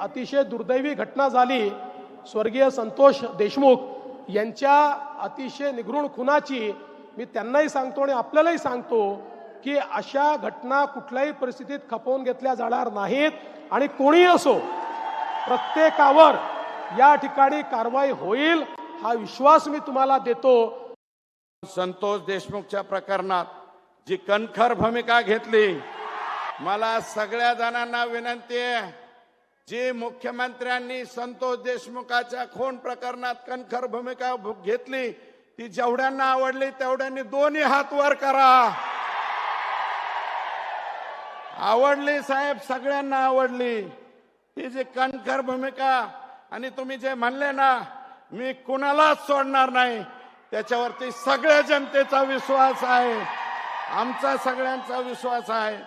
अतिशय दुर्दैवी घटना झाली. स्वर्गीय संतोष देशमुख यांच्या अतिशय निगृण खुनाची मी त्यांनाही सांगतो आणि आपल्यालाही सांगतो की अशा घटना कुठल्याही परिस्थितीत खपवून घेतल्या जाणार नाहीत आणि कोणी असो प्रत्येकावर या ठिकाणी कारवाई होईल हा विश्वास मी तुम्हाला देतो. संतोष देशमुखच्या प्रकरणात जी कणखर भूमिका घेतली मला सगळ्या जणांना विनंती आहे जी मुख्यमंत्र्यांनी संतोष देशमुखाच्या खून प्रकरणात कणखर भूमिका घेतली ती जेवढ्यांना आवडली तेवढ्यांनी दोन्ही हात वर करा. आवडली साहेब सगळ्यांना आवडली. ही जी कणखर भूमिका आणि तुम्ही जे म्हणले ना मी कुणालाच सोडणार नाही त्याच्यावरती सगळ्या जनतेचा विश्वास आहे. आमचा सगळ्यांचा विश्वास आहे.